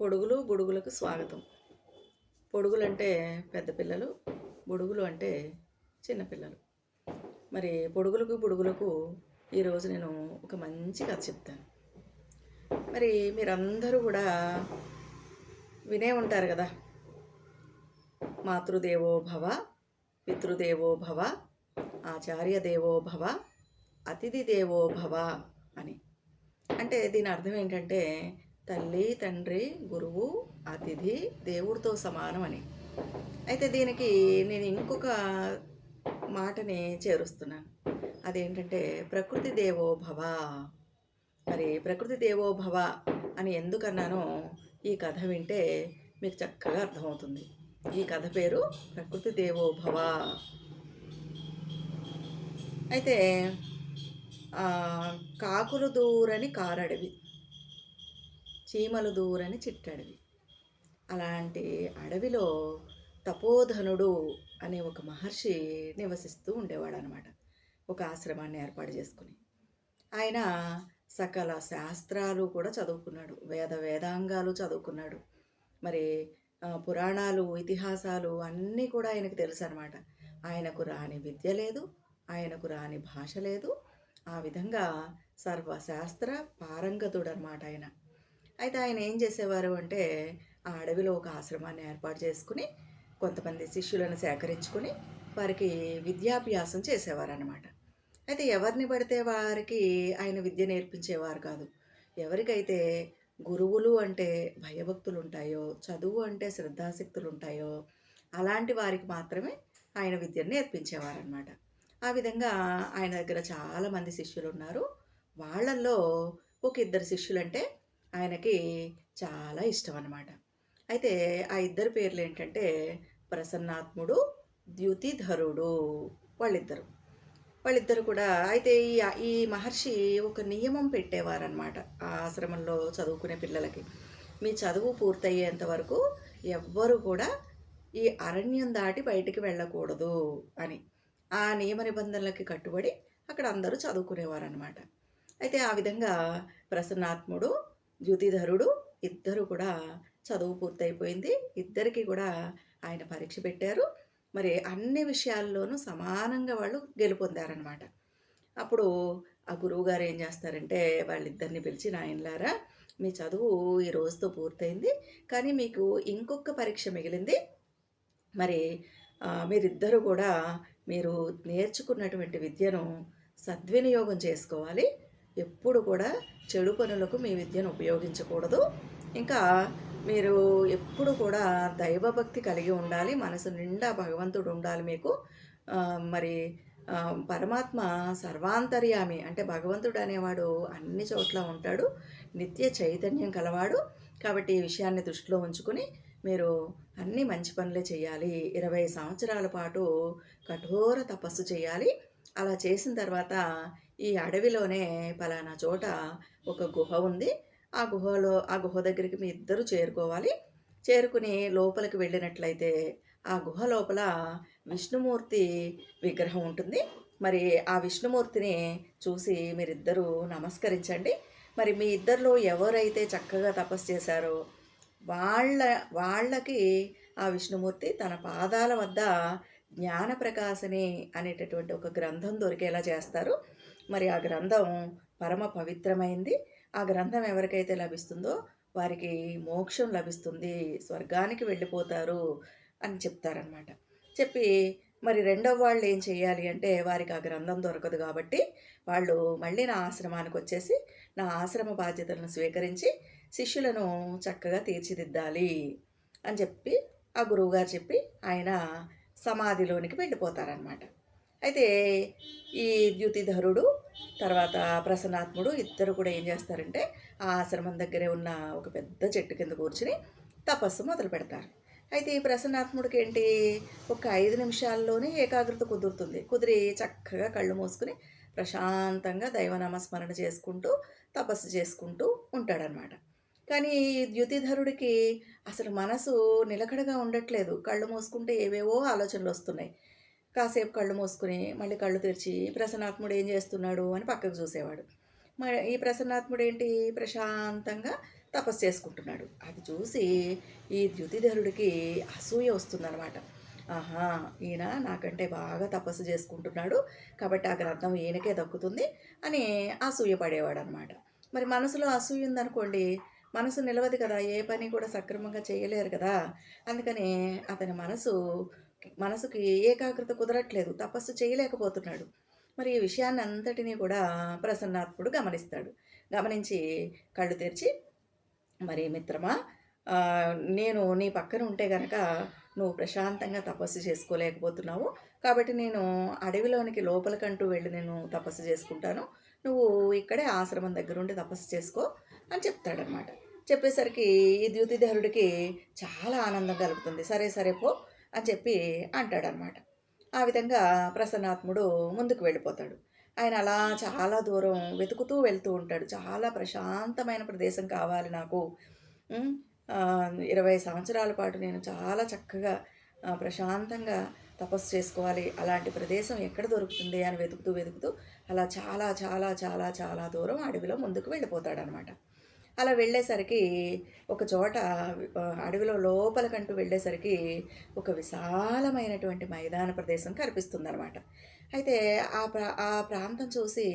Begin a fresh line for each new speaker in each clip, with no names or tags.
పొడుగులు బుడుగులకు స్వాగతం. పొడుగులు అంటే పెద్ద పిల్లలు బుడుగులు అంటే చిన్నపిల్లలు మరి పొడుగులకు బుడుగులకు ఈరోజు నేను ఒక మంచి కథ చెప్తాను. మరి మీరందరూ కూడా వినే ఉంటారు కదా? మాతృదేవో భవ పితృదేవో భవ ఆచార్య దేవో భవ అతిథి దేవో భవ అని. అంటే దీని అర్థం ఏంటంటే తల్లి తండ్రి గురువు అతిథి దేవుడితో సమానం అని. అయితే దీనికి నేను ఇంకొక మాటని చేరుస్తున్నాను. అదేంటంటే ప్రకృతి దేవో భవ మరి ప్రకృతి దేవో భవ అని ఎందుకన్నానో ఈ కథ వింటే మీకు చక్కగా అర్థమవుతుంది. ఈ కథ పేరు ప్రకృతి దేవో భవ అయితే కాకులు దూరని కారడవి. చీమలు దూరని చిట్టడవి. అలాంటి అడవిలో తపోధనుడు అనే ఒక మహర్షి నివసిస్తూ ఉండేవాడు అనమాట ఒక ఆశ్రమాన్ని ఏర్పాటు చేసుకుని. ఆయన సకల శాస్త్రాలు కూడా చదువుకున్నాడు వేద వేదాంగాలు చదువుకున్నాడు. మరి పురాణాలు ఇతిహాసాలు అన్నీ కూడా ఆయనకు తెలుసు అనమాట ఆయనకు రాని విద్య లేదు ఆయనకు రాని భాష లేదు. ఆ విధంగా సర్వశాస్త్ర పారంగతుడు అనమాట ఆయన. అయితే ఆయన ఏం చేసేవారు అంటే ఆ అడవిలో ఒక ఆశ్రమాన్ని ఏర్పాటు చేసుకుని కొంతమంది శిష్యులను సేకరించుకుని వారికి విద్యాభ్యాసం చేసేవారనమాట అయితే ఎవరిని పడితే వారికి ఆయన విద్య నేర్పించేవారు కాదు. ఎవరికైతే గురువులు అంటే భయభక్తులు ఉంటాయో చదువు అంటే శ్రద్ధాశక్తులు ఉంటాయో అలాంటి వారికి మాత్రమే ఆయన విద్యను నేర్పించేవారనమాట ఆ విధంగా ఆయన దగ్గర చాలామంది శిష్యులు ఉన్నారు వాళ్ళల్లో ఒక ఇద్దరు శిష్యులంటే ఆయనకి చాలా ఇష్టం అన్నమాట అయితే ఆ ఇద్దరు పేర్లు ఏంటంటే ప్రసన్నాత్ముడు ద్యుతిధరుడు వాళ్ళిద్దరు. వాళ్ళిద్దరు కూడా అయితే ఈ ఈ మహర్షి ఒక నియమం పెట్టేవారనమాట ఆ ఆశ్రమంలో చదువుకునే పిల్లలకి. మీ చదువు పూర్తయ్యేంత వరకు ఎవ్వరు కూడా ఈ అరణ్యం దాటి బయటికి వెళ్ళకూడదు అని. ఆ నియమ నిబంధనలకి కట్టుబడి అక్కడ అందరూ చదువుకునేవారనమాట అయితే ఆ విధంగా ప్రసన్నాత్ముడు ద్యుతిధరుడు ఇద్దరు కూడా చదువు పూర్తయిపోయింది. ఇద్దరికి కూడా ఆయన పరీక్ష పెట్టారు. మరి అన్ని విషయాల్లోనూ సమానంగా వాళ్ళు గెలుపొందారనమాట అప్పుడు ఆ గురువుగారు ఏం చేస్తారంటే వాళ్ళిద్దరిని పిలిచి నాయనలారా మీ చదువు ఈ రోజుతో పూర్తయింది. కానీ మీకు ఇంకొక పరీక్ష మిగిలింది. మరి మీరిద్దరూ కూడా మీరు నేర్చుకున్నటువంటి విద్యను సద్వినియోగం చేసుకోవాలి. ఎప్పుడు కూడా చెడు పనులకు మీ విద్యను ఉపయోగించకూడదు. ఇంకా మీరు ఎప్పుడు కూడా దైవభక్తి కలిగి ఉండాలి మనసు నిండా భగవంతుడు ఉండాలి మీకు. మరి పరమాత్మ సర్వాంతర్యామి అంటే భగవంతుడు అనేవాడు అన్ని చోట్ల ఉంటాడు నిత్య చైతన్యం కలవాడు. కాబట్టి ఈ విషయాన్ని దృష్టిలో ఉంచుకుని మీరు అన్ని మంచి పనులే చేయాలి. ఇరవై సంవత్సరాల పాటు కఠోర తపస్సు చేయాలి. అలా చేసిన తర్వాత ఈ అడవిలోనే పలానా చోట ఒక గుహ ఉంది. ఆ గుహలో ఆ గుహ దగ్గరికి మీ ఇద్దరు చేరుకోవాలి. చేరుకుని లోపలికి వెళ్ళినట్లయితే ఆ గుహ లోపల విష్ణుమూర్తి విగ్రహం ఉంటుంది. మరి ఆ విష్ణుమూర్తిని చూసి మీరిద్దరూ నమస్కరించండి. మరి మీ ఇద్దరిలో ఎవరైతే చక్కగా తపస్సు చేశారో వాళ్ళ వాళ్ళకి ఆ విష్ణుమూర్తి తన పాదాల వద్ద జ్ఞానప్రకాశని అనేటటువంటి ఒక గ్రంథం దొరికేలా చేస్తారు. మరి ఆ గ్రంథం పరమ పవిత్రమైంది. ఆ గ్రంథం ఎవరికైతే లభిస్తుందో వారికి మోక్షం లభిస్తుంది. స్వర్గానికి వెళ్ళిపోతారు అని చెప్తారనమాట చెప్పి మరి రెండవ వాళ్ళు ఏం చేయాలి అంటే వారికి ఆ గ్రంథం దొరకదు కాబట్టి వాళ్ళు మళ్ళీ నా ఆశ్రమానికి వచ్చేసి నా ఆశ్రమ బాధ్యతలను స్వీకరించి శిష్యులను చక్కగా తీర్చిదిద్దాలి అని చెప్పి ఆ గురువుగారు చెప్పి ఆయన సమాధిలోనికి వెళ్ళిపోతారనమాట అయితే ఈ ద్యుతిధరుడు తర్వాత ప్రసన్నాత్ముడు ఇద్దరు కూడా ఏం చేస్తారంటే ఆ ఆశ్రమం దగ్గరే ఉన్న ఒక పెద్ద చెట్టు కింద కూర్చుని తపస్సు మొదలు పెడతారు. అయితే ఈ ప్రసన్నాత్ముడికి ఏంటి? ఒక ఐదు నిమిషాల్లోనే ఏకాగ్రత కుదురుతుంది. కుదిరి చక్కగా కళ్ళు మూసుకుని ప్రశాంతంగా దైవనామస్మరణ చేసుకుంటూ తపస్సు చేసుకుంటూ ఉంటాడనమాట కానీ ద్యుతిధరుడికి అసలు మనసు నిలకడగా ఉండట్లేదు. కళ్ళు మూసుకుంటే ఏవేవో ఆలోచనలు వస్తున్నాయి. కాసేపు కళ్ళు మూసుకుని మళ్ళీ కళ్ళు తెరిచి ప్రసన్నాత్ముడు ఏం చేస్తున్నాడు అని పక్కకు చూసేవాడు. మరి ఈ ప్రసన్నాత్ముడు ఏంటి? ప్రశాంతంగా తపస్సు చేసుకుంటున్నాడు. అది చూసి ఈ ద్యుతిధరుడికి అసూయ వస్తుందన్నమాట. ఆహా ఈయన నాకంటే బాగా తపస్సు చేసుకుంటున్నాడు కాబట్టి ఆ గ్రంథం ఈయనకే దక్కుతుంది అని అసూయ పడేవాడు అనమాట మరి మనసులో అసూయ ఉందనుకోండి మనసు నిలవదు కదా ఏ పని కూడా సక్రమంగా చేయలేరు కదా. అందుకని అతని మనసు మనసుకి ఏకాగ్రత కుదరట్లేదు తపస్సు చేయలేకపోతున్నాడు. మరి ఈ విషయాన్ని అంతటినీ కూడా ప్రసన్నాత్ముడు గమనిస్తాడు. గమనించి కళ్ళు తెరిచి మరి మిత్రమా నేను నీ పక్కన ఉంటే గనక నువ్వు ప్రశాంతంగా తపస్సు చేసుకోలేకపోతున్నావు. కాబట్టి నేను అడవిలోనికి లోపలికంటూ వెళ్ళి నేను తపస్సు చేసుకుంటాను. నువ్వు ఇక్కడే ఆశ్రమం దగ్గర ఉండి తపస్సు చేసుకో అని చెప్తాడనమాట చెప్పేసరికి ఈ ద్యుతిధరుడికి చాలా ఆనందం కలుగుతుంది. సరే సరే పో అని చెప్పి అంటాడనమాట. ఆ విధంగా ప్రసన్నాత్ముడు ముందుకు వెళ్ళిపోతాడు. ఆయన అలా చాలా దూరం వెతుకుతూ వెళ్తూ ఉంటాడు. చాలా ప్రశాంతమైన ప్రదేశం కావాలి నాకు. ఇరవై సంవత్సరాల పాటు నేను చాలా చక్కగా ప్రశాంతంగా తపస్సు చేసుకోవాలి. అలాంటి ప్రదేశం ఎక్కడ దొరుకుతుంది అని వెతుకుతూ వెతుకుతూ అలా చాలా చాలా చాలా చాలా దూరం అడవిలో ముందుకు వెళ్ళిపోతాడనమాట. అలా వెళ్ళేసరికి ఒక చోట అడవిలో లోపలకంటూ వెళ్ళేసరికి ఒక విశాలమైనటువంటి మైదాన ప్రదేశం కనిపిస్తుందన్నమాట. అయితే ఆ ప్రా ఆ ప్రాంతం చూసి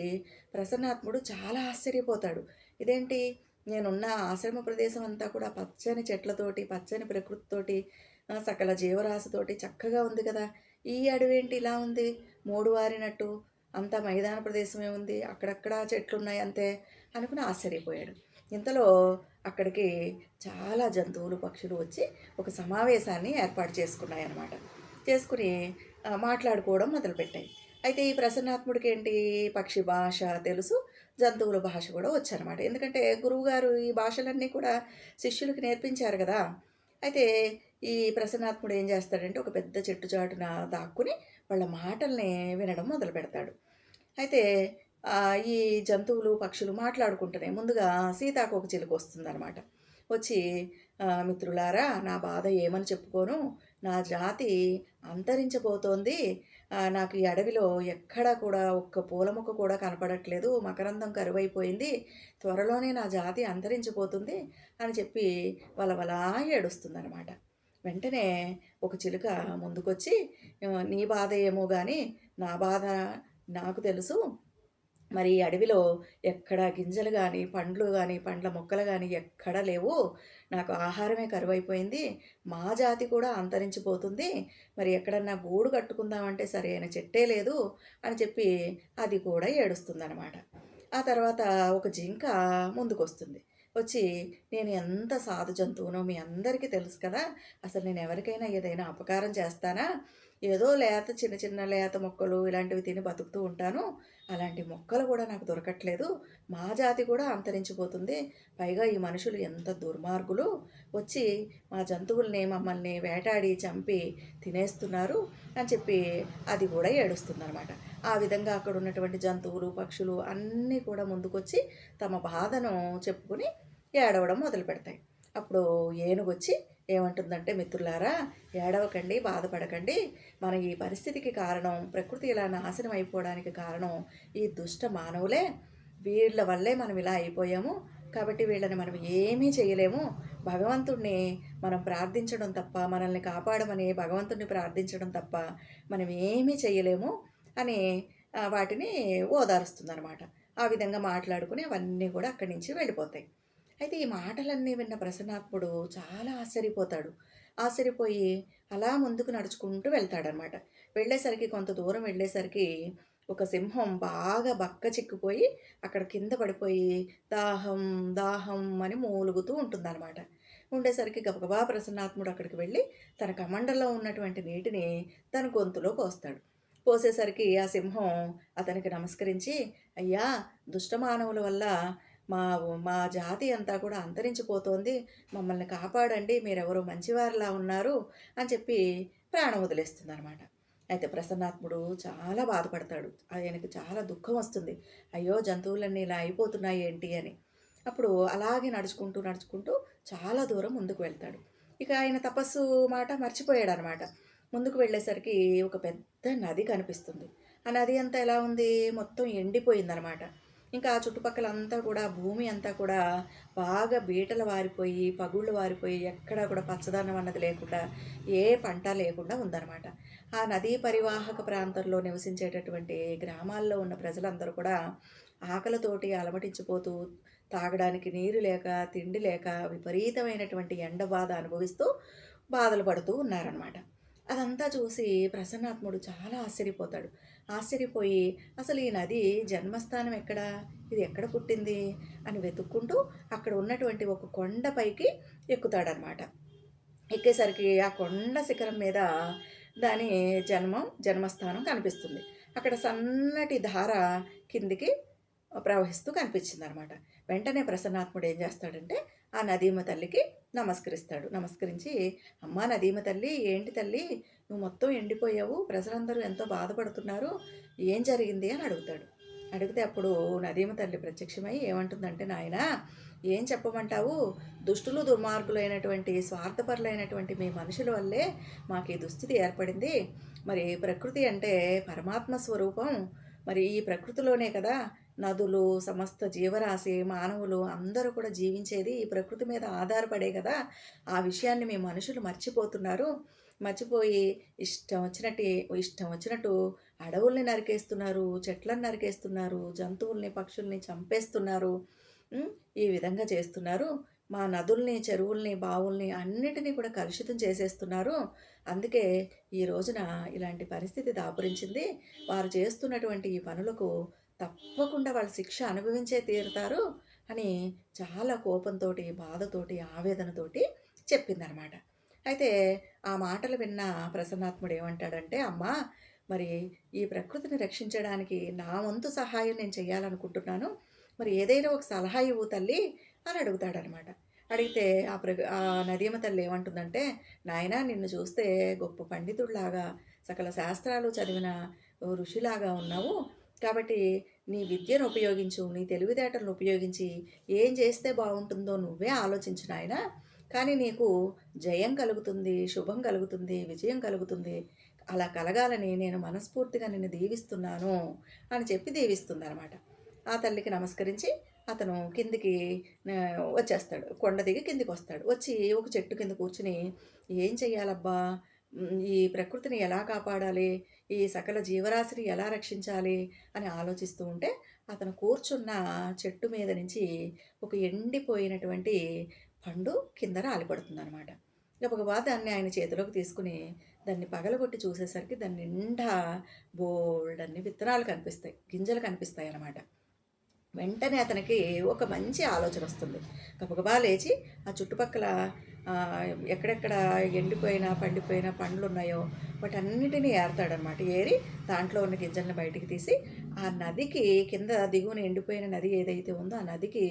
ప్రసన్నాత్ముడు చాలా ఆశ్చర్యపోతాడు. ఇదేంటి? నేనున్న ఆశ్రమ ప్రదేశం అంతా కూడా పచ్చని చెట్లతోటి పచ్చని ప్రకృతితోటి సకల జీవరాశితోటి చక్కగా ఉంది కదా. ఈ అడవి ఏంటి ఇలా ఉంది? మూడు వారినట్టు. అంతా మైదాన ప్రదేశమే ఉంది. అక్కడక్కడ చెట్లు ఉన్నాయి అంతే అనుకుని ఆశ్చర్యపోయాడు. ఇంతలో అక్కడికి చాలా జంతువులు పక్షులు వచ్చి ఒక సమావేశాన్ని ఏర్పాటు చేసుకున్నాయి అన్నమాట చేసుకుని మాట్లాడుకోవడం మొదలుపెట్టాయి. అయితే ఈ ప్రసన్నాత్ముడికి ఏంటి పక్షి భాష తెలుసు జంతువుల భాష కూడా వచ్చనమాట ఎందుకంటే గురువుగారు ఈ భాషలన్నీ కూడా శిష్యులకి నేర్పించారు కదా. అయితే ఈ ప్రసన్నాత్ముడు ఏం చేస్తాడంటే ఒక పెద్ద చెట్టు చాటున దాక్కుని వాళ్ళ మాటల్ని వినడం మొదలు పెడతాడు అయితే ఈ జంతువులు పక్షులు మాట్లాడుకుంటున్నాయి ముందుగా సీతాకోక చిలుక వస్తుందన్నమాట. వచ్చి మిత్రులారా నా బాధ ఏమని చెప్పుకోను? నా జాతి అంతరించబోతోంది నాకు ఈ అడవిలో ఎక్కడా కూడా ఒక్క పూల మొక్క కూడా కనపడట్లేదు. మకరందం కరువైపోయింది. త్వరలోనే నా జాతి అంతరించిపోతుంది అని చెప్పి వలవలా ఏడుస్తుందన్నమాట. వెంటనే ఒక చిలుక ముందుకొచ్చి నీ బాధ ఏమో కానీ నా బాధ నాకు తెలుసు. మరి అడవిలో ఎక్కడ గింజలు కానీ పండ్లు కానీ పండ్ల మొక్కలు కానీ ఎక్కడా లేవు. నాకు ఆహారమే కరువైపోయింది. మా జాతి కూడా అంతరించిపోతుంది. మరి ఎక్కడన్నా గూడు కట్టుకుందామంటే సరైన చెట్టే లేదు అని చెప్పి అది కూడా ఏడుస్తుందన్నమాట. ఆ తర్వాత ఒక జింక ముందుకు వస్తుంది వచ్చి నేను ఎంత సాధు జంతువునో మీ అందరికీ తెలుసు కదా అసలు నేను ఎవరికైనా ఏదైనా అపకారం చేస్తానా? ఏదో లేత చిన్న చిన్న లేత మొక్కలు ఇలాంటివి తిని బతుకుతూ ఉంటాను. అలాంటి మొక్కలు కూడా నాకు దొరకట్లేదు. మా జాతి కూడా అంతరించిపోతుంది. పైగా ఈ మనుషులు ఎంత దుర్మార్గులు. వచ్చి మా జంతువుల్ని మమ్మల్ని వేటాడి చంపి తినేస్తున్నారు అని చెప్పి అది కూడా ఏడుస్తుందన్నమాట. ఆ విధంగా అక్కడ ఉన్నటువంటి జంతువులు పక్షులు అన్నీ కూడా ముందుకొచ్చి తమ బాధను చెప్పుకుని ఏడవడం మొదలు పెడతాయి అప్పుడు ఏనుగు వచ్చి ఏమంటుందంటే మిత్రులారా ఏడవకండి బాధపడకండి. మన ఈ పరిస్థితికి కారణం ప్రకృతి ఇలా నాశనం అయిపోవడానికి కారణం ఈ దుష్ట మానవులే. వీళ్ళ వల్లే మనం ఇలా అయిపోయాము. కాబట్టి వీళ్ళని మనం ఏమీ చేయలేము. భగవంతుణ్ణి మనం ప్రార్థించడం తప్ప మనల్ని కాపాడమని భగవంతుణ్ణి ప్రార్థించడం తప్ప మనం ఏమీ చేయలేము అని వాటిని ఓదారుస్తుందన్నమాట. ఆ విధంగా మాట్లాడుకుని అవన్నీ కూడా అక్కడి నుంచి వెళ్ళిపోతాయి. అయితే ఈ మాటలన్నీ విన్న ప్రసన్నాత్ముడు చాలా ఆశ్చర్యపోతాడు. ఆశ్చర్యపోయి అలా ముందుకు నడుచుకుంటూ వెళ్తాడనమాట వెళ్ళేసరికి కొంత దూరం వెళ్ళేసరికి ఒక సింహం బాగా బక్క చిక్కిపోయి అక్కడ కింద పడిపోయి దాహం దాహం అని మూలుగుతూ ఉంటుందన్నమాట. ఉండేసరికి గబగబా ప్రసన్నాత్ముడు అక్కడికి వెళ్ళి తన కమండలో ఉన్నటువంటి నీటిని తన గొంతులో పోస్తాడు. పోసేసరికి ఆ సింహం అతనికి నమస్కరించి అయ్యా దుష్టమానవుల వల్ల మా మా జాతి అంతా కూడా అంతరించిపోతోంది. మమ్మల్ని కాపాడండి మీరెవరో మంచివారిలా ఉన్నారు అని చెప్పి ప్రాణం వదిలేస్తుంది అనమాట అయితే ప్రసన్నాత్ముడు చాలా బాధపడతాడు. ఆయనకి చాలా దుఃఖం వస్తుంది. అయ్యో జంతువులన్నీ ఇలా అయిపోతున్నాయి ఏంటి అని. అప్పుడు అలాగే నడుచుకుంటూ నడుచుకుంటూ చాలా దూరం ముందుకు వెళ్తాడు. ఇక ఆయన తపస్సు మాట మర్చిపోయాడు అనమాట ముందుకు వెళ్ళేసరికి ఒక పెద్ద నది కనిపిస్తుంది. ఆ నది అంతా ఎలా ఉంది? మొత్తం ఎండిపోయిందనమాట ఇంకా ఆ చుట్టుపక్కల అంతా కూడా భూమి అంతా కూడా బాగా బీటలు వారిపోయి పగుళ్ళు వారిపోయి ఎక్కడా కూడా పచ్చదనం అన్నది లేకుండా ఏ పంట లేకుండా ఉందన్నమాట. ఆ నదీ పరివాహక ప్రాంతంలో నివసించేటటువంటి గ్రామాల్లో ఉన్న ప్రజలందరూ కూడా ఆకలితోటి అలమటించిపోతూ తాగడానికి నీరు లేక తిండి లేక విపరీతమైనటువంటి ఎండ బాధ అనుభవిస్తూ బాధలు పడుతూ ఉన్నారనమాట అదంతా చూసి ప్రసన్నాత్ముడు చాలా ఆశ్చర్యపోతాడు. ఆశ్చర్యపోయి అసలు ఈ నది జన్మస్థానం ఎక్కడ? ఇది ఎక్కడ పుట్టింది? అని వెతుక్కుంటూ అక్కడ ఉన్నటువంటి ఒక కొండపైకి ఎక్కుతాడనమాట. ఎక్కేసరికి ఆ కొండ శిఖరం మీద దాని జన్మం జన్మస్థానం కనిపిస్తుంది. అక్కడ సన్నటి ధార కిందికి ప్రవహిస్తూ కనిపించింది అనమాట వెంటనే ప్రసన్నాత్ముడు ఏం చేస్తాడంటే ఆ నదీమ తల్లికి నమస్కరిస్తాడు. నమస్కరించి అమ్మా నదీమ తల్లి ఏంటి తల్లి? నువ్వు మొత్తం ఎండిపోయావు ప్రజలందరూ ఎంతో బాధపడుతున్నారు ఏం జరిగింది అని అడుగుతాడు. అడిగితే అప్పుడు నదీమ తల్లి ప్రత్యక్షమై ఏమంటుందంటే నాయన ఏం చెప్పమంటావు? దుష్టులు దుర్మార్గులైనటువంటి స్వార్థపరులైనటువంటి మీ మనుషుల వల్లే మాకు ఈ దుస్థితి ఏర్పడింది. మరి ప్రకృతి అంటే పరమాత్మ స్వరూపం. మరి ఈ ప్రకృతిలోనే కదా నదులు సమస్త జీవరాశి మానవులు అందరూ కూడా జీవించేది. ఈ ప్రకృతి మీద ఆధారపడే కదా ఆ విషయాన్ని మీ మనుషులు మర్చిపోతున్నారు. మర్చిపోయి ఇష్టం వచ్చినట్టు ఇష్టం వచ్చినట్టు అడవుల్ని నరికేస్తున్నారు చెట్లను నరికేస్తున్నారు జంతువుల్ని పక్షుల్ని చంపేస్తున్నారు. ఈ విధంగా చేస్తున్నారు. మా నదుల్ని చెరువుల్ని బావుల్ని అన్నిటినీ కూడా కలుషితం చేసేస్తున్నారు. అందుకే ఈ రోజున ఇలాంటి పరిస్థితి దాపురించింది. వారు చేస్తున్నటువంటి ఈ పనులకు తప్పకుండా వాళ్ళు శిక్ష అనుభవించే తీరుతారు అని చాలా కోపంతో బాధతోటి ఆవేదనతోటి చెప్పిందనమాట. అయితే ఆ మాటలు విన్న ప్రసన్నాత్ముడు ఏమంటాడంటే అమ్మా మరి ఈ ప్రకృతిని రక్షించడానికి నా వంతు సహాయం నేను చేయాలనుకుంటున్నాను మరి ఏదైనా ఒక సలహా ఇవ్వు తల్లి అని అడుగుతాడనమాట. అడిగితే ఆ ప్ర ఆ నదీమ తల్లి ఏమంటుందంటే నాయన నిన్ను చూస్తే గొప్ప పండితుడిలాగా సకల శాస్త్రాలు చదివిన ఋషిలాగా ఉన్నావు. కాబట్టి నీ విద్యను ఉపయోగించు నీ తెలివితేటలను ఉపయోగించి ఏం చేస్తే బాగుంటుందో నువ్వే ఆలోచించు నాయన. కానీ నీకు జయం కలుగుతుంది శుభం కలుగుతుంది విజయం కలుగుతుంది. అలా కలగాలని నేను మనస్ఫూర్తిగా నిన్ను దీవిస్తున్నాను అని చెప్పి దీవిస్తుంది అనమాట ఆ తల్లికి నమస్కరించి అతను కిందికి వచ్చేస్తాడు. కొండ దిగి కిందికి వస్తాడు వచ్చి ఒక చెట్టు కింద కూర్చుని ఏం చెయ్యాలబ్బా? ఈ ప్రకృతిని ఎలా కాపాడాలి? ఈ సకల జీవరాశిని ఎలా రక్షించాలి? అని ఆలోచిస్తూ ఉంటే అతను కూర్చున్న చెట్టు మీద నుంచి ఒక ఎండిపోయినటువంటి పండు కింద రాలిపడుతుంది అనమాట గబగబా దాన్ని ఆయన చేతిలోకి తీసుకుని దాన్ని పగలగొట్టి చూసేసరికి దాని నిండా బోల్డ్ అన్ని విత్తనాలు కనిపిస్తాయి గింజలు కనిపిస్తాయి అన్నమాట. వెంటనే అతనికి ఒక మంచి ఆలోచన వస్తుంది. గబగబా లేచి ఆ చుట్టుపక్కల ఎక్కడెక్కడ ఎండిపోయిన పండిపోయిన పండ్లు ఉన్నాయో వాటన్నిటినీ ఏరుతాడనమాట ఏరి దాంట్లో ఉన్న గింజలను బయటికి తీసి ఆ నదికి కింద దిగువన ఎండిపోయిన నది ఏదైతే ఉందో ఆ నదికి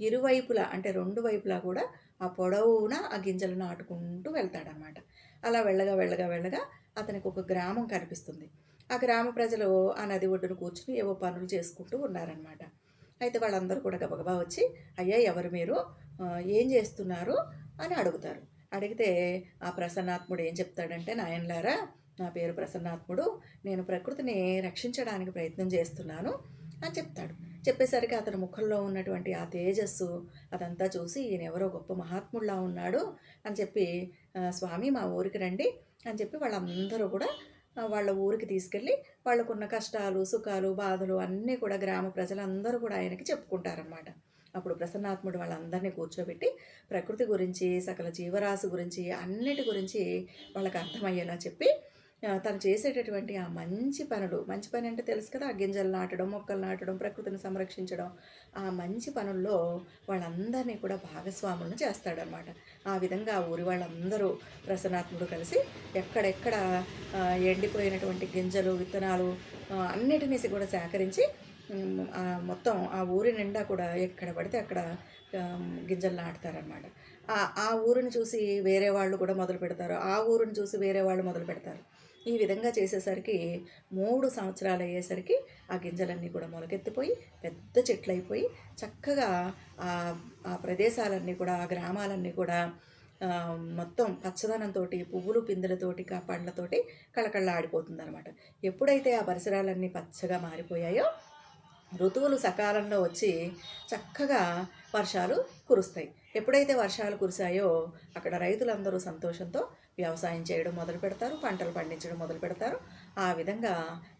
ఇరువైపులా అంటే రెండు వైపులా కూడా ఆ పొడవున ఆ గింజలు నాటుకుంటూ వెళ్తాడనమాట అలా వెళ్ళగా వెళ్ళగా వెళ్ళగా అతనికి ఒక గ్రామం కనిపిస్తుంది. ఆ గ్రామ ప్రజలు ఆ నది ఒడ్డున కూర్చుని ఏవో పనులు చేసుకుంటూ ఉన్నారనమాట అయితే వాళ్ళందరూ కూడా గబగబా వచ్చి అయ్యా ఎవరు మీరు? ఏం చేస్తున్నారు? అని అడుగుతారు. అడిగితే ఆ ప్రసన్నాత్ముడు ఏం చెప్తాడంటే నాయనలారా నా పేరు ప్రసన్నాత్ముడు. నేను ప్రకృతిని రక్షించడానికి ప్రయత్నం చేస్తున్నాను అని చెప్తాడు. చెప్పేసరికి అతని ముఖంలో ఉన్నటువంటి ఆ తేజస్సు అదంతా చూసి ఈయన ఎవరో గొప్ప మహాత్ముడిలా ఉన్నాడు అని చెప్పి స్వామి మా ఊరికి రండి అని చెప్పి వాళ్ళందరూ కూడా వాళ్ళ ఊరికి తీసుకెళ్ళి వాళ్ళకున్న కష్టాలు సుఖాలు బాధలు అన్నీ కూడా గ్రామ ప్రజలందరూ కూడా ఆయనకి చెప్పుకుంటారనమాట అప్పుడు ప్రసన్నాత్ముడు వాళ్ళందరినీ కూర్చోబెట్టి ప్రకృతి గురించి సకల జీవరాశి గురించి అన్నిటి గురించి వాళ్ళకి అర్థమయ్యేలా చెప్పి తను చేసేటటువంటి ఆ మంచి పనులు మంచి పని అంటే తెలుసు కదా ఆ గింజలు నాటడం మొక్కలు నాటడం ప్రకృతిని సంరక్షించడం ఆ మంచి పనుల్లో వాళ్ళందరినీ కూడా భాగస్వాములను చేస్తాడనమాట ఆ విధంగా ఊరి వాళ్ళందరూ ప్రసన్నాత్ముడు కలిసి ఎక్కడెక్కడ ఎండిపోయినటువంటి గింజలు విత్తనాలు అన్నిటినీ కూడా సేకరించి మొత్తం ఆ ఊరి నిండా కూడా ఎక్కడ పడితే అక్కడ గింజలు నాటుతారనమాట ఆ ఊరిని చూసి వేరే వాళ్ళు కూడా మొదలు పెడతారు ఆ ఊరిని చూసి వేరే వాళ్ళు మొదలు పెడతారు. ఈ విధంగా చేసేసరికి మూడు సంవత్సరాలు అయ్యేసరికి ఆ గింజలన్నీ కూడా మొలకెత్తిపోయి పెద్ద చెట్లు అయిపోయి చక్కగా ఆ ప్రదేశాలన్నీ కూడా ఆ గ్రామాలన్నీ కూడా మొత్తం పచ్చదనంతో పువ్వులు పిందెలతోటి ఆ పండ్లతోటి కళకళ ఆడిపోతుంది అనమాట ఎప్పుడైతే ఆ పరిసరాలన్నీ పచ్చగా మారిపోయాయో ఋతువులు సకాలంలో వచ్చి చక్కగా వర్షాలు కురుస్తాయి. ఎప్పుడైతే వర్షాలు కురిశాయో అక్కడ రైతులందరూ సంతోషంతో వ్యవసాయం చేయడం మొదలు పెడతారు పంటలు పండించడం మొదలు పెడతారు. ఆ విధంగా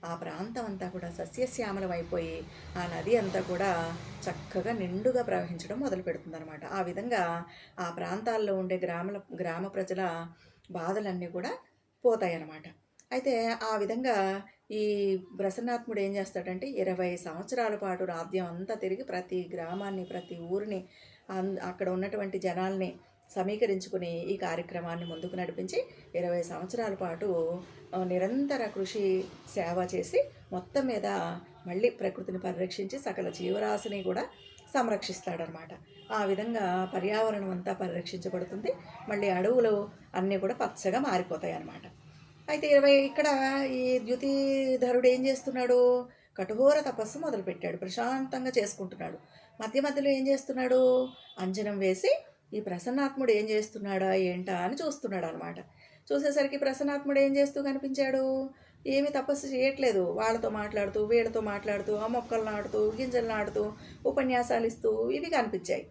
ఆ ప్రాంతం అంతా కూడా సస్యశ్యామలం అయిపోయి ఆ నది అంతా కూడా చక్కగా నిండుగా ప్రవహించడం మొదలు పెడుతుందన్నమాట. ఆ విధంగా ఆ ప్రాంతాల్లో ఉండే గ్రామాల గ్రామ ప్రజల బాధలన్నీ కూడా పోతాయి అన్నమాట అయితే ఆ విధంగా ఈ ప్రసన్నాత్ముడు ఏం చేస్తాడంటే ఇరవై సంవత్సరాల పాటు రాజ్యం అంతా తిరిగి ప్రతి గ్రామాన్ని ప్రతి ఊరిని అక్కడ ఉన్నటువంటి జనాల్ని సమీకరించుకుని ఈ కార్యక్రమాన్ని ముందుకు నడిపించి ఇరవై సంవత్సరాల పాటు నిరంతర కృషి సేవ చేసి మొత్తం మీద మళ్ళీ ప్రకృతిని పరిరక్షించి సకల జీవరాశిని కూడా సంరక్షిస్తాడనమాట. ఆ విధంగా పర్యావరణం అంతా పరిరక్షించబడుతుంది. మళ్ళీ అడవులు అన్నీ కూడా పచ్చగా మారిపోతాయి అన్నమాట అయితే ఇరవై ఇక్కడ ఈ ద్యుతిధరుడు ఏం చేస్తున్నాడు? కఠోర తపస్సు మొదలుపెట్టాడు. ప్రశాంతంగా చేసుకుంటున్నాడు. మధ్య మధ్యలో ఏం చేస్తున్నాడు? అంజనం వేసి ఈ ప్రసన్నాత్ముడు ఏం చేస్తున్నాడా ఏంటా అని చూస్తున్నాడు అనమాట చూసేసరికి ప్రసన్నాత్ముడు ఏం చేస్తూ కనిపించాడు? ఏమీ తపస్సు చేయట్లేదు. వాళ్ళతో మాట్లాడుతూ వీళ్ళతో మాట్లాడుతూ ఆ మొక్కలు నాటుతూ గింజలు నాటుతూ ఉపన్యాసాలు ఇస్తూ ఇవి కనిపించాయి.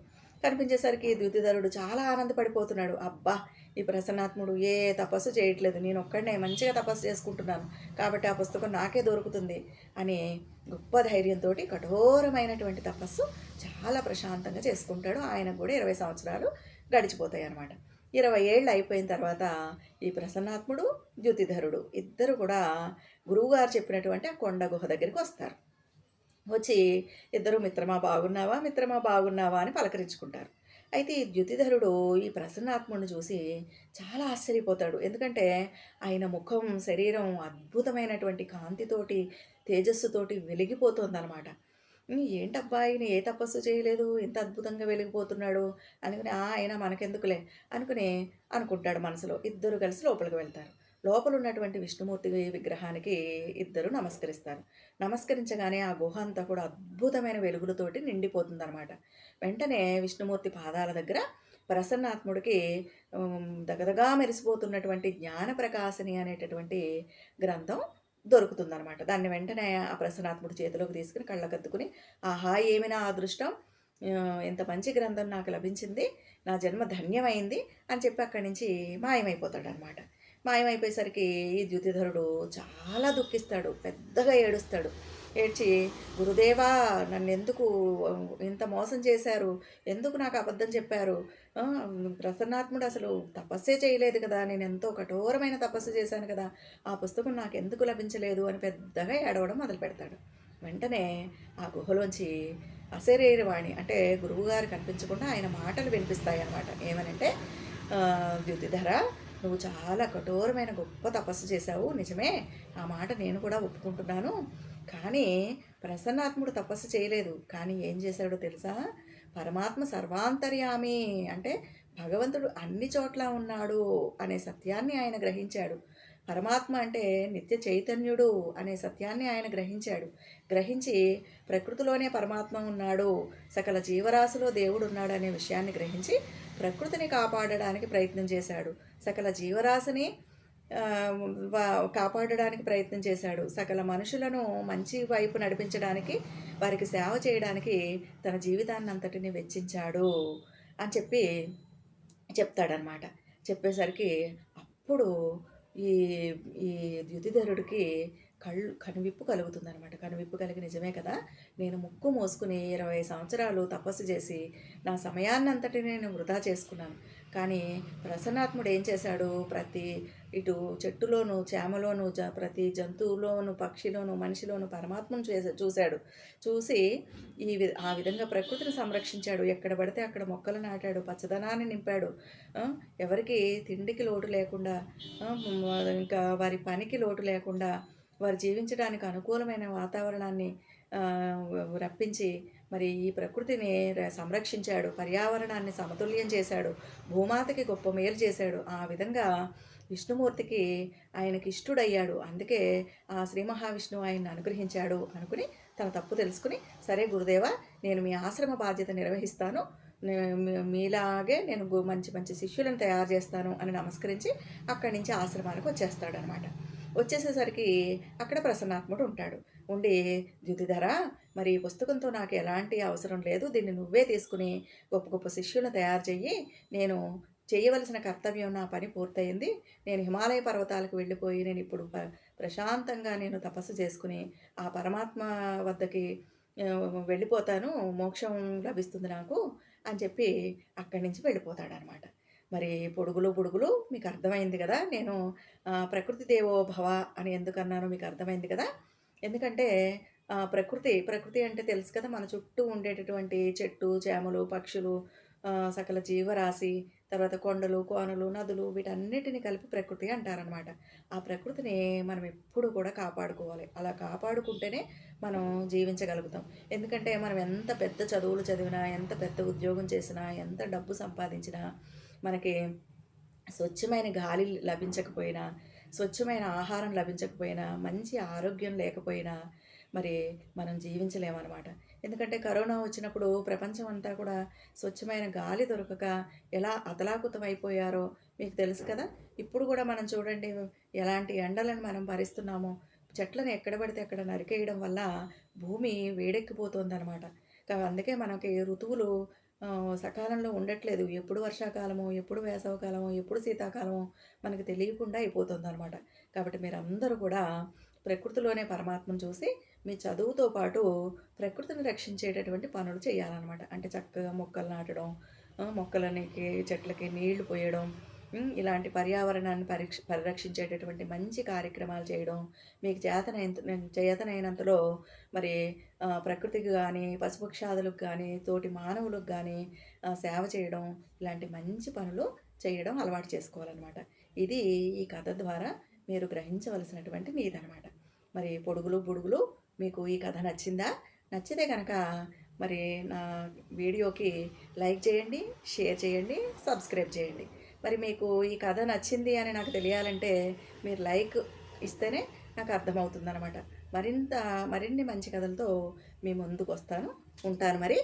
కనిపించేసరికి ద్యుతిధరుడు చాలా ఆనందపడిపోతున్నాడు. అబ్బా ఈ ప్రసన్నాత్ముడు ఏ తపస్సు చేయట్లేదు. నేను ఒక్కడనే మంచిగా తపస్సు చేసుకుంటున్నాను. కాబట్టి ఆ పుస్తకం నాకే దొరుకుతుంది అని గొప్ప ధైర్యంతో కఠోరమైనటువంటి తపస్సు చాలా ప్రశాంతంగా చేసుకుంటాడు. ఆయనకు కూడా ఇరవై సంవత్సరాలు గడిచిపోతాయి అన్నమాట. ఇరవై ఏళ్ళు అయిపోయిన తర్వాత ఈ ప్రసన్నాత్ముడు ద్యుతిధరుడు ఇద్దరు కూడా గురువుగారు చెప్పినటువంటి ఆ కొండ గుహ దగ్గరికి వస్తారు. వచ్చి ఇద్దరు మిత్రమా బాగున్నావా? మిత్రమా బాగున్నావా? అని పలకరించుకుంటారు. అయితే ఈ ద్యుతిధరుడు ఈ ప్రసన్నాత్ముడిని చూసి చాలా ఆశ్చర్యపోతాడు. ఎందుకంటే ఆయన ముఖం శరీరం అద్భుతమైనటువంటి కాంతితోటి తేజస్సుతోటి వెలిగిపోతుందన్నమాట. ఏంటబ్బా ఆయన ఏ తపస్సు చేయలేదు? ఇంత అద్భుతంగా వెలిగిపోతున్నాడు? అనుకుని "ఆ, ఆయన మనకెందుకులే? అనుకుని అనుకుంటాడు మనసులో. ఇద్దరు కలిసి లోపలికి వెళ్తారు. లోపల ఉన్నటువంటి విష్ణుమూర్తి విగ్రహానికి ఇద్దరు నమస్కరిస్తారు. నమస్కరించగానే ఆ గుహ అంతా కూడా అద్భుతమైన వెలుగులతోటి నిండిపోతుందన్నమాట. వెంటనే విష్ణుమూర్తి పాదాల దగ్గర ప్రసన్నాత్ముడికి దగదగా మెరిసిపోతున్నటువంటి జ్ఞాన ప్రకాశని అనేటటువంటి గ్రంథం దొరుకుతుందన్నమాట. దాన్ని వెంటనే ఆ ప్రసన్నాత్ముడి చేతిలోకి తీసుకుని కళ్ళకత్తుకుని ఆహా ఏమైనా అదృష్టం? ఇంత మంచి గ్రంథం నాకు లభించింది. నా జన్మ ధన్యమైంది అని చెప్పి అక్కడి నుంచి మాయమైపోతాడనమాట మాయమైపోయేసరికి ఈ ద్యుతిధరుడు చాలా దుఃఖిస్తాడు పెద్దగా ఏడుస్తాడు. ఏడ్చి గురుదేవా నన్ను ఎందుకు ఇంత మోసం చేశారు? ఎందుకు నాకు అబద్ధం చెప్పారు? ప్రసన్నాత్ముడు అసలు తపస్సే చేయలేదు కదా నేను ఎంతో కఠోరమైన తపస్సు చేశాను కదా ఆ పుస్తకం నాకు ఎందుకు లభించలేదు? అని పెద్దగా ఏడవడం మొదలు పెడతాడు. వెంటనే ఆ గుహలోంచి అశరీరవాణి అంటే గురువుగారు కనిపించకుండా ఆయన మాటలు వినిపిస్తాయి అన్నమాట ఏమనంటే ద్యుతిధర నువ్వు చాలా కఠోరమైన గొప్ప తపస్సు చేశావు నిజమే. ఆ మాట నేను కూడా ఒప్పుకుంటున్నాను. కానీ ప్రసన్నాత్ముడు తపస్సు చేయలేదు. కానీ ఏం చేశాడో తెలుసా? పరమాత్మ సర్వాంతర్యామి. అంటే భగవంతుడు అన్ని చోట్ల ఉన్నాడు అనే సత్యాన్ని ఆయన గ్రహించాడు. పరమాత్మ అంటే నిత్య చైతన్యుడు అనే సత్యాన్ని ఆయన గ్రహించాడు. గ్రహించి ప్రకృతిలోనే పరమాత్మ ఉన్నాడు. సకల జీవరాశిలో దేవుడు ఉన్నాడు అనే విషయాన్ని గ్రహించి ప్రకృతిని కాపాడడానికి ప్రయత్నం చేశాడు. సకల జీవరాశిని వా- కాపాడడానికి ప్రయత్నం చేశాడు. సకల మనుషులను మంచి వైపు నడిపించడానికి వారికి సేవ చేయడానికి తన జీవితాన్ని అంతటిని వెచ్చించాడు అని చెప్పి చెప్తాడనమాట. చెప్పేసరికి అప్పుడు ఈ ఈ ద్యుతిధరుడికి కళ్ళు కనువిప్పు కలుగుతుందనమాట కనువిప్పు కలిగి నిజమే కదా? నేను ముక్కు మోసుకుని ఇరవై సంవత్సరాలు తపస్సు చేసి నా సమయాన్నంతటి నేను వృధా చేసుకున్నాను. కానీ ప్రసన్నాత్ముడు ఏం చేశాడు? ప్రతి ఇటు చెట్టులోను చేమలోను జ ప్రతి జంతువులోను పక్షిలోను మనిషిలోను పరమాత్మను చేసా చూశాడు. చూసి ఈ వి ఆ విధంగా ప్రకృతిని సంరక్షించాడు. ఎక్కడ పడితే అక్కడ మొక్కలు నాటాడు. పచ్చదనాన్ని నింపాడు. ఎవరికి తిండికి లోటు లేకుండా ఇంకా వారి పనికి లోటు లేకుండా వారు జీవించడానికి అనుకూలమైన వాతావరణాన్ని రప్పించి మరి ఈ ప్రకృతిని సంరక్షించాడు. పర్యావరణాన్ని సమతుల్యం చేశాడు. భూమాతకి గొప్ప మేలు చేశాడు. ఆ విధంగా విష్ణుమూర్తికి ఆయనకి ఇష్టుడయ్యాడు. అందుకే ఆ శ్రీ మహావిష్ణువు ఆయన్ని అనుగ్రహించాడు అనుకుని తన తప్పు తెలుసుకుని సరే గురుదేవ నేను మీ ఆశ్రమ బాధ్యత నిర్వహిస్తాను. మీలాగే నేను మంచి మంచి శిష్యులను తయారు చేస్తాను అని నమస్కరించి అక్కడి నుంచి ఆశ్రమానికి వచ్చేస్తాడు అనమాట వచ్చేసేసరికి అక్కడ ప్రసన్నాత్ముడు ఉంటాడు. ఉండి ద్యుతిధర మరి ఈ పుస్తకంతో నాకు ఎలాంటి అవసరం లేదు. దీన్ని నువ్వే తీసుకుని గొప్ప గొప్ప శిష్యులను తయారు చెయ్యి. నేను చేయవలసిన కర్తవ్యం నా పని పూర్తయింది. నేను హిమాలయ పర్వతాలకు వెళ్ళిపోయి నేను ఇప్పుడు ప్రశాంతంగా నేను తపస్సు చేసుకుని ఆ పరమాత్మ వద్దకి వెళ్ళిపోతాను. మోక్షం లభిస్తుంది నాకు అని చెప్పి అక్కడి నుంచి వెళ్ళిపోతాడనమాట. మరి పొడుగులు పొడుగులు మీకు అర్థమైంది కదా? నేను ప్రకృతి దేవో భవ అని ఎందుకన్నానో మీకు అర్థమైంది కదా? ఎందుకంటే ప్రకృతి ప్రకృతి అంటే తెలుసు కదా మన చుట్టూ ఉండేటటువంటి చెట్టు చేమలు పక్షులు సకల జీవరాశి తర్వాత కొండలు కోనలు నదులు వీటన్నిటిని కలిపి ప్రకృతి అంటారనమాట ఆ ప్రకృతిని మనం ఎప్పుడు కూడా కాపాడుకోవాలి. అలా కాపాడుకుంటేనే మనం జీవించగలుగుతాం. ఎందుకంటే మనం ఎంత పెద్ద చదువులు చదివినా ఎంత పెద్ద ఉద్యోగం చేసినా ఎంత డబ్బు సంపాదించినా మనకి స్వచ్ఛమైన గాలి లభించకపోయినా స్వచ్ఛమైన ఆహారం లభించకపోయినా మంచి ఆరోగ్యం లేకపోయినా మరి మనం జీవించలేమన్నమాట. ఎందుకంటే కరోనా వచ్చినప్పుడు ప్రపంచం అంతా కూడా స్వచ్ఛమైన గాలి దొరకక ఎలా అతలాకుతం అయిపోయారో మీకు తెలుసు కదా? ఇప్పుడు కూడా మనం చూడండి ఎలాంటి ఎండలను మనం భరిస్తున్నామో చెట్లను ఎక్కడ పడితే అక్కడ నరికేయడం వల్ల భూమి వేడెక్కిపోతుందన్నమాట. కా- అందుకే మనకి ఋతువులు సకాలంలో ఉండట్లేదు. ఎప్పుడు వర్షాకాలము ఎప్పుడు వేసవకాలము ఎప్పుడు శీతాకాలము మనకు తెలియకుండా అయిపోతుంది అనమాట కాబట్టి మీరు అందరూ కూడా ప్రకృతిలోనే పరమాత్మను చూసి మీ చదువుతో పాటు ప్రకృతిని రక్షించేటటువంటి పనులు చేయాలన్నమాట. అంటే చక్కగా మొక్కలు నాటడం ఆ, మొక్కలకి చెట్లకి నీళ్ళు పోయడం ఇలాంటి పర్యావరణాన్ని పరీక్ష పరిరక్షించేటటువంటి మంచి కార్యక్రమాలు చేయడం మీకు చేతనైన చేతనైనంతలో మరి ప్రకృతికి కానీ పశుపక్షాదులకు కానీ తోటి మానవులకు కానీ సేవ చేయడం ఇలాంటి మంచి పనులు చేయడం అలవాటు చేసుకోవాలన్నమాట. ఇది ఈ కథ ద్వారా మీరు గ్రహించవలసినటువంటి మీదనమాట. మరి పొడుగులు బుడుగులు మీకు ఈ కథ నచ్చిందా? నచ్చితే కనుక మరి నా వీడియోకి లైక్ చేయండి షేర్ చేయండి సబ్స్క్రైబ్ చేయండి. మరి మీకు ఈ కథ నచ్చింది అని నాకు తెలియాలంటే మీరు లైక్ ఇస్తేనే నాకు అర్థమవుతుందనమాట మరింత మరిన్ని మంచి కథలతో మీ ముందుకు వస్తాను ఉంటాను మరి.